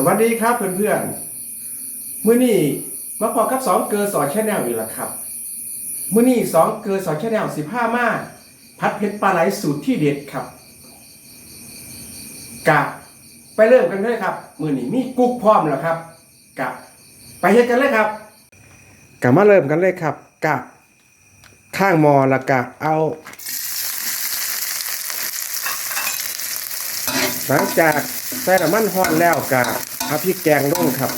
สวัสดีครับเพื่อนๆมื้อนี้มาพอกับสองเกอร์สอนแชนแนลอีกแล้วครับมื้อนี้สองเกอร์สอนแชนแนลสิบห้ามาพัดเพชรปลาไหลสูตรที่เด็ดครับกะไปเริ่มกันเลยครับมื้อนี้มีกุ๊กพร้อมแล้วครับกะไปเฮ็ดกันเลยครับกะมาเริ่มกันเลยครับกะข้างมอแล้วกะเอา หลังจากใส่น้ำมันฮอนแล้วก็เอาพริกแกงลงครับ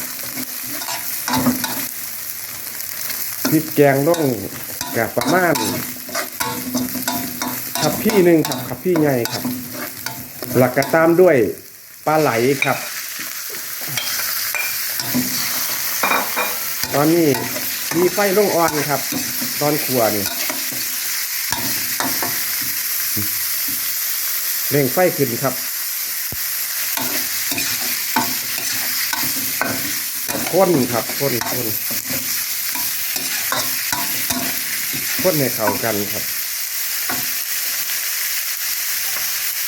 พริกแกงลงกับประมาณครับพี่หนึ่งครับครับพี่ใหญ่ครับ หลักก็ตามด้วยปลาไหลครับ ตอนนี้มีไฟลงอ่อนครับ ตอนขวนี่เร่งไฟขึ้นครับ ข้นครับข้นข้นข้นให้เข้ากันครับ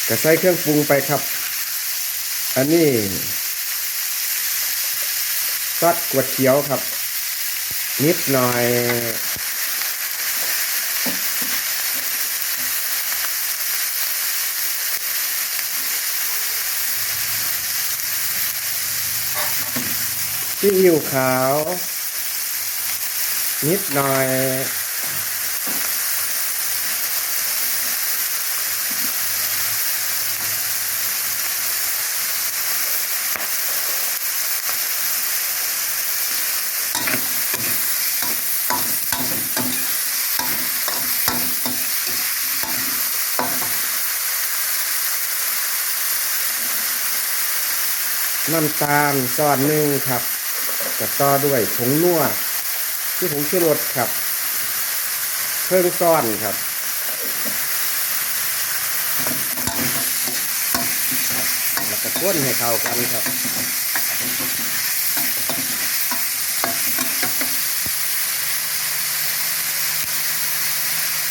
ก็ใส่เครื่องปรุงไปครับ อันนี้ซอสกวดเขียวครับ นิดหน่อย ซีอิ๊วขาว นิดหน่อย น้ำตาลซอนหนึ่งครับ จะต่อด้วยผงนัวที่ผงชูรสครับเพิ่มซ่อนครับแล้วก็ข้นให้เข้ากันครับ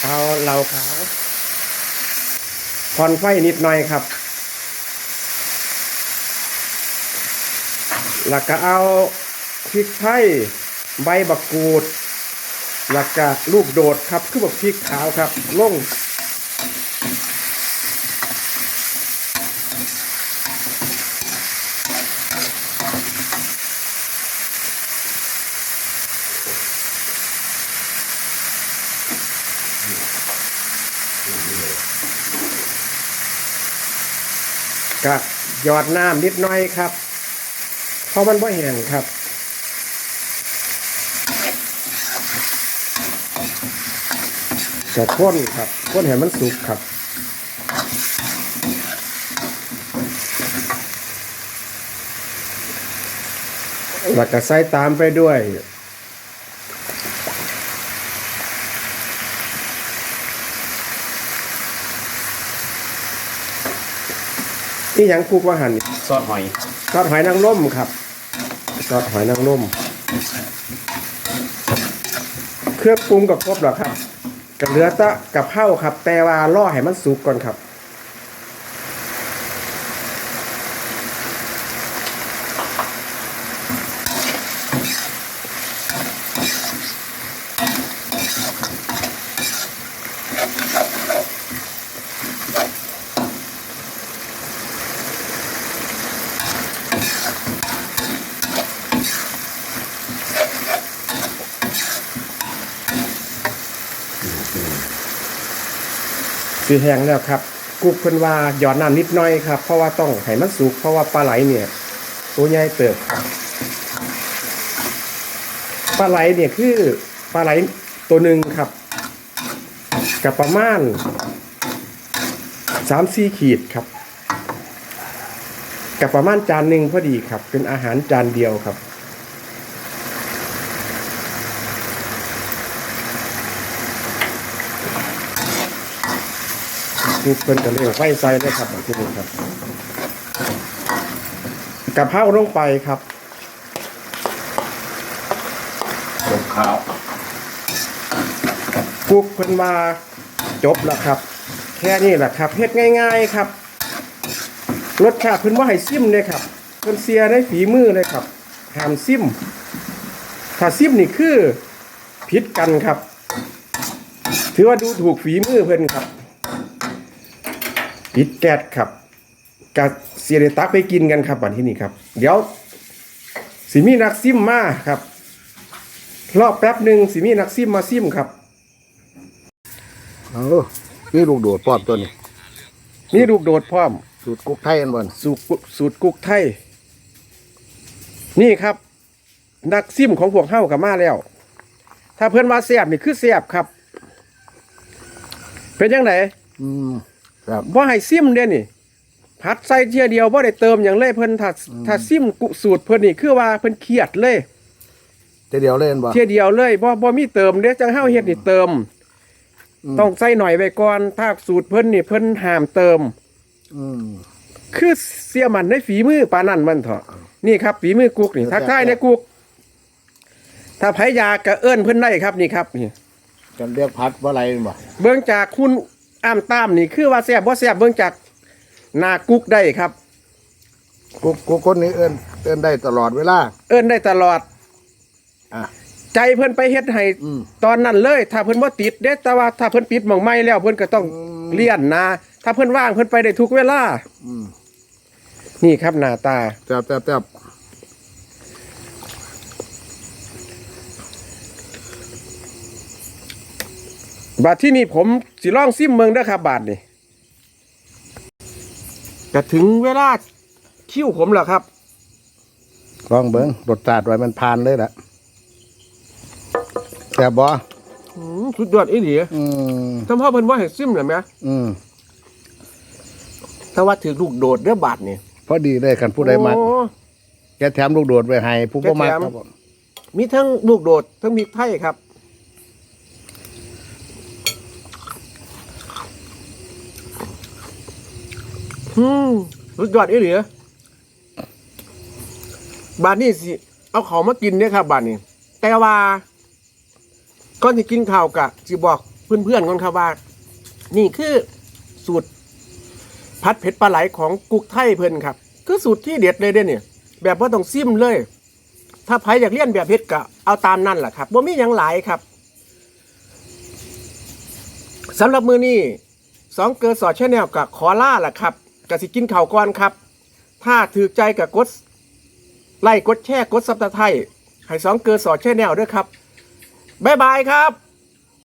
เอาเหล่าขาวพอนไฟนิดหน่อยครับแล้วก็เอา พริกไทยใบบักกูดแล้วก็ลูกโดดครับคือแบักพริกขาวครับลงก็หยอดน้ำนิดหน่อยครับ เพราะมันบ่แห้งครับ จะข้นครับข้นให้มันสุกครับแล้วก็ใส่ตามไปด้วยนี่ยังคุกว่าหันซอสหอยซอสหอยนางรมครับซอสหอยนางรมเครื่องปรุงกับครบแล้วครับ ก็เหลือแต่กับเผาครับ แต่ว่าล่อให้มันสุกก่อนครับ สีแห้งแล้วครับกุ๊กเพิ่นว่าหยอดน้ำนิดหน่อยครับ เพราะว่าต้องให้มันสุกเพราะว่าปลาไหลเนี่ยตัวใหญ่เติบครับปลาไหลเนี่ยคือปลาไหลตัวหนึ่งครับ กับประมาณสามสี่ขีดครับ กับประมาณจานหนึ่งพอดีครับ เป็นอาหารจานเดียวครับ คือเพิ่นก็เรียกไฟใส่เลยครับแบบนี้ครับกะเพราลงไปครับลงข้าวปลุกเพิ่นมาจบแล้วครับ แค่นี้แหละครับเฮ็ดง่าย ๆครับ รสชาติเพิ่นว่าให้ซิมเลยครับเพิ่นเสียในฝีมือเลยครับห้ามซิมถ้าซิมนี่คือผิดกันครับ ถือว่าดูถูกฝีมือเพิ่นครับ ปิดแก๊สครับกะเสียเดตักไปกินกันครับวันที่นี่ครับ เดี๋ยวสิมีนักซิมมาครับ รอบแป๊บหนึ่งสิมีนักซิมมาซิมครับเออนี่ลูกโดดปอบตัวนี้มีลูกโดดพร้อม สูตรกุ๊กไทยอันบนสูตรกุสูตรกุกไทย นี่ครับ นักซิมของพวกเฮากับมาแล้ว ถ้าเพื่อนว่าเสียบนี่คือเสียบครับ เป็นยังไงอืม ครับบ่ให้ซิมเด้นี่ผัดใส่เทียเดียวบ่ได้เติมอย่างเลยเพิ่นถ้าถ้าซิมกุสูตรเพิ่นนี่คือว่าเพิ่นเครียดเลยแต่เดียวเล่นบ่ เทียเดียวเลยบ่บ่มีเติมเด้จังเฮาเฮ็ดนี่เติมมต้องใส่หน่อยไว้ก่อนถ้าสูตรเพิ่นนี่เพิ่นห้ามเติม อืม คือเสียมันในฝีมือปานนั่นมันเถอะนี่ครับฝีมือกุกนี่ครับทักทายในกุกถ้าไผยากก็เอิ้นเพิ่นได้ครับนี่ครับนี่ กันเรียกพัดว่าอะไรบ่ เบิ่งจากคุณ อ้ามตามนี่คือว่าแซ่บบ่แซ่บเบิ่งจากหน้ากุกได้ครับกุ๊กกุ๊กคนนี้เอิ้นเอิ้นได้ตลอดเวลา เอิ้นได้ตลอด อะ ใจเพิ่นไปเฮ็ดให้อืม ตอนนั้นเลย ถ้าเพิ่นบ่ติดเด้แต่ว่าถ้าเพิ่นปิดหม่องไม้แล้วเพิ่นก็ต้องอืมเลี่ยนนะ ถ้าเพิ่นว่างเพิ่นไปได้ทุกเวลา อืมนี่ครับหน้าตา แซ่บแซ่บแซ่บ บาดที่นี่ผมสิลองซิมเมืองเด้อครับ บาทนี่จะถึงเวลาคิวผมแล้วครับลองเบิ่งรสชาติไว้มันผ่านเลยล่ะแซ่บบ่อืมสุดยอดอีหลีอืมทำพ่อเพิ่นว่าให้ซิมเลยไหมอืมถ้าว่าถือลูกโดดเด้อบาทนี่พอดีเลยกันผู้ใดมักโอ้ แกแถมลูกโดดไว้ให้ผู้บ่มักแกแถม ครับผมมีทั้งลูกโดดทั้งพริกไทยครับ อืมสุดยอดอีหลีบาทนี่สิ เอาเขามากินเนี่ยครับบาทนี่แต่ว่าก่อนที่กินข้าวกะสิบอกเพื่อนๆก่อนครับว่า นี่คือสูตรพัดเผ็ดปลาไหลของกุกไทยเพิ่นครับ คือสูตรที่เด็ดเลยเด้เนี่ย แบบว่าต้องซิมเลย ถ้าใครอยากเรียนแบบเฮ็ดก็เอาตามนั่นแหละครับบ่มีหยังหลายครับสำหรับมือนี้สองเกอร์สอดชแนลกับขอล่าล่ะครับ กสิกินข่าวก่อนครับ ถ้าถือใจกับกดไล่กดแชร์กดซับตะไทยให้สองเกิดสอดแช่แนวด้วยครับ บ๊ายบายครับ